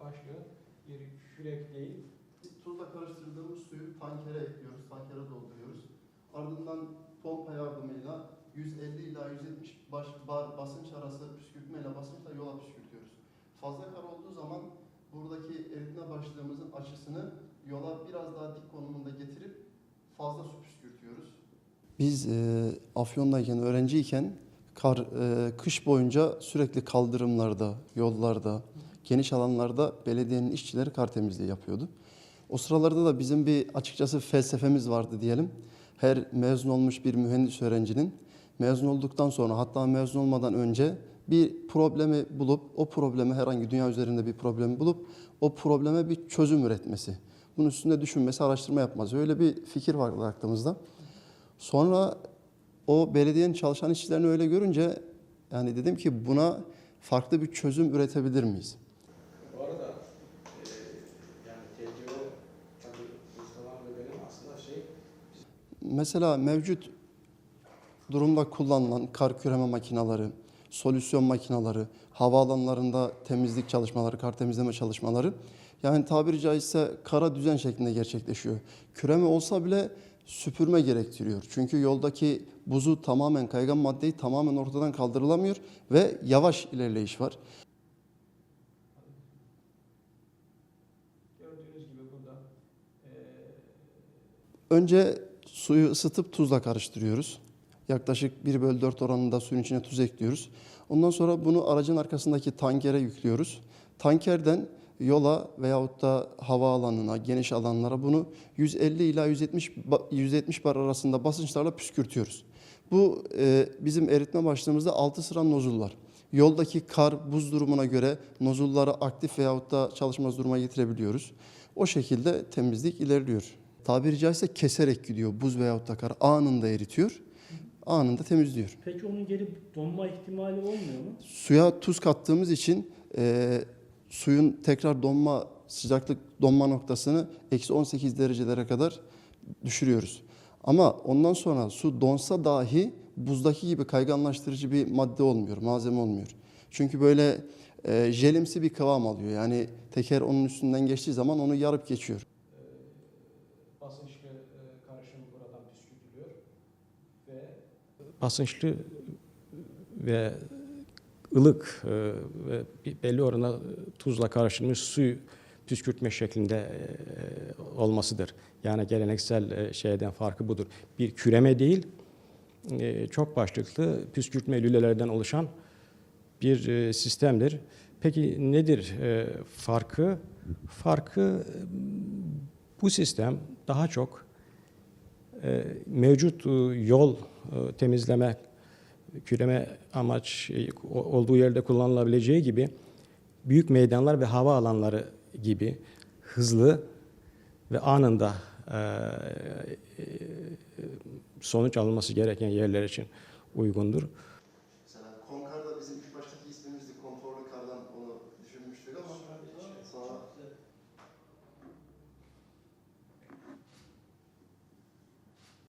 başlığı bir kürek değil. Tuzla karıştırdığımız suyu tankere ekliyoruz, tankere dolduruyoruz. Ardından pompa yardımıyla 150 ila 170 baş, bar basınç arası püskürtmeyle basınçla yola püskürtüyoruz. Fazla kar olduğu zaman buradaki eritme başlığımızın açısını yola biraz daha dik konumunda getirip fazla su püskürtüyoruz. Biz e, Afyon'dayken, öğrenciyken kar, e, kış boyunca sürekli kaldırımlarda, yollarda, geniş alanlarda belediyenin işçileri kar temizliği yapıyordu. O sıralarda da bizim bir açıkçası felsefemiz vardı diyelim. Her mezun olmuş bir mühendis öğrencinin mezun olduktan sonra hatta mezun olmadan önce bir problemi bulup o probleme herhangi dünya üzerinde bir problemi bulup o probleme bir çözüm üretmesi. Bunun üstünde düşünmesi, araştırma yapması. Öyle bir fikir vardı aklımızda. Sonra o belediyenin çalışan işçilerini öyle görünce yani dedim ki buna farklı bir çözüm üretebilir miyiz? Mesela mevcut durumda kullanılan kar küreme makineleri, solüsyon makineleri, havaalanlarında temizlik çalışmaları, kar temizleme çalışmaları yani tabiri caizse kara düzen şeklinde gerçekleşiyor. Küreme olsa bile süpürme gerektiriyor. Çünkü yoldaki buzu tamamen, kaygan maddeyi tamamen ortadan kaldırılamıyor ve yavaş ilerleyiş var. Gördüğünüz gibi burada Önce suyu ısıtıp tuzla karıştırıyoruz. Yaklaşık 1 bölü 4 oranında suyun içine tuz ekliyoruz. Ondan sonra bunu aracın arkasındaki tankere yüklüyoruz. Tankerden yola veyahut da havaalanına, geniş alanlara bunu 150 ila 170 ba- 170 bar arasında basınçlarla püskürtüyoruz. Bu e, bizim eritme başlığımızda 6 sıra nozul var. Yoldaki kar, buz durumuna göre nozulları aktif veyahut da çalışmaz duruma getirebiliyoruz. O şekilde temizlik ilerliyor. Tabiri caizse keserek gidiyor buz veyahut da kar anında eritiyor, anında temizliyor. Peki onun geri donma ihtimali olmuyor mu? Suya tuz kattığımız için e, suyun tekrar donma sıcaklık donma noktasını eksi 18 derecelere kadar düşürüyoruz. Ama ondan sonra su donsa dahi buzdaki gibi kayganlaştırıcı bir madde olmuyor, malzeme olmuyor. Çünkü böyle e, jelimsi bir kıvam alıyor. Yani teker onun üstünden geçtiği zaman onu yarıp geçiyor. basınçlı e, karışım buradan püskürtülüyor ve basınçlı ve ılık e, ve belli oranda tuzla karıştırılmış suyu püskürtme şeklinde e, olmasıdır. Yani geleneksel e, şeyden farkı budur. Bir küreme değil, çok başlıklı püskürtme lülelerden oluşan bir sistemdir. Peki nedir farkı? Farkı bu sistem daha çok mevcut yol temizleme, küreme amaç e, olduğu yerde kullanılabileceği gibi büyük meydanlar ve hava alanları gibi hızlı ve anında e, e, sonuç alınması gereken yerler için uygundur.